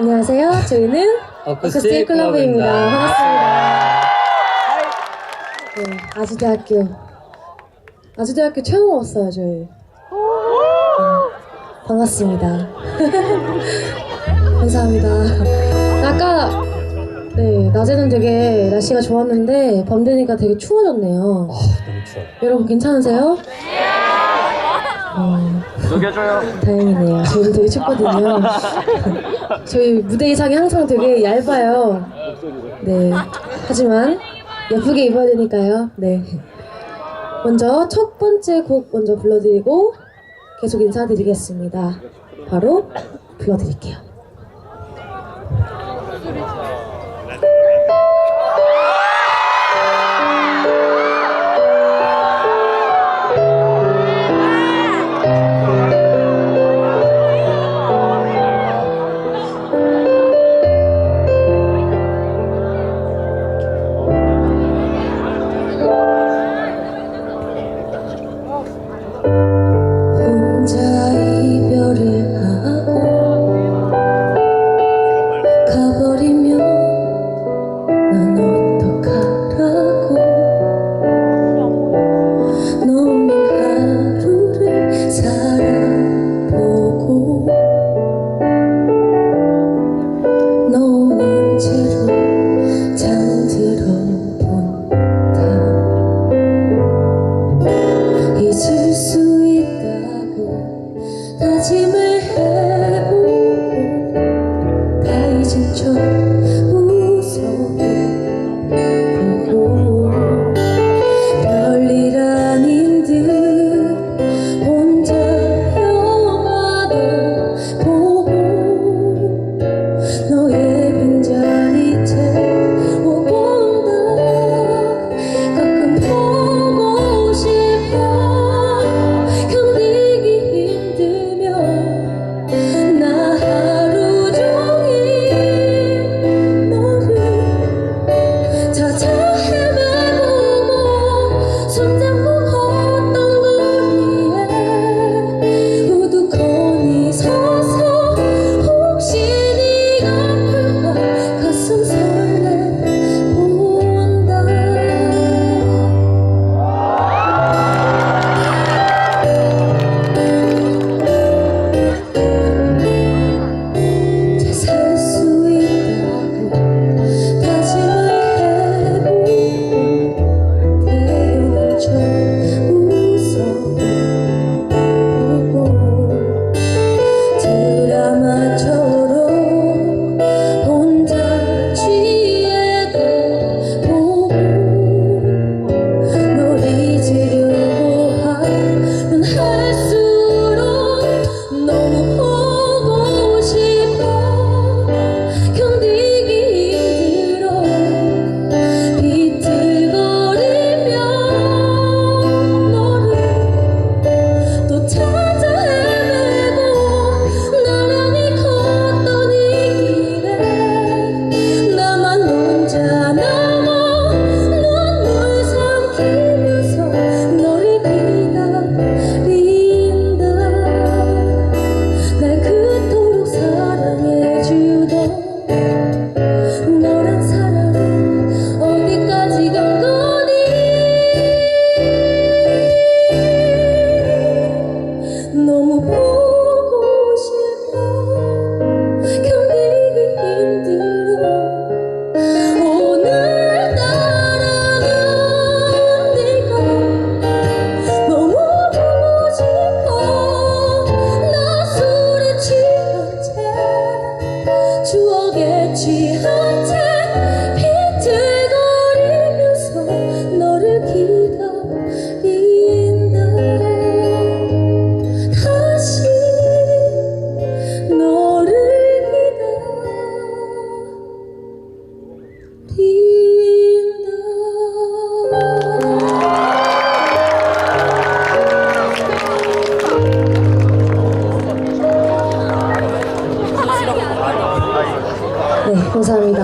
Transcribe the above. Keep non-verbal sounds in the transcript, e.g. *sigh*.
안녕하세요. 저희는 어쿠스틱 클럽입니다. 반갑습니다. 네, 아주대학교. 아주대학교 처음 왔어요, 저희. 네, 반갑습니다. *laughs* 감사합니다. 아까, 네, 낮에는 되게 날씨가 좋았는데, 밤 되니까 되게 추워졌네요. 아 너무 추워요. 여러분 괜찮으세요? 어, 녹여줘요. 다행이네요. 저희도 되게 춥거든요. *laughs* 저희 무대 의상이 항상 되게 얇아요. 네. 하지만 예쁘게 입어야 되니까요. 네. 먼저 첫 번째 곡 먼저 불러드리고 계속 인사드리겠습니다. 바로 불러드릴게요.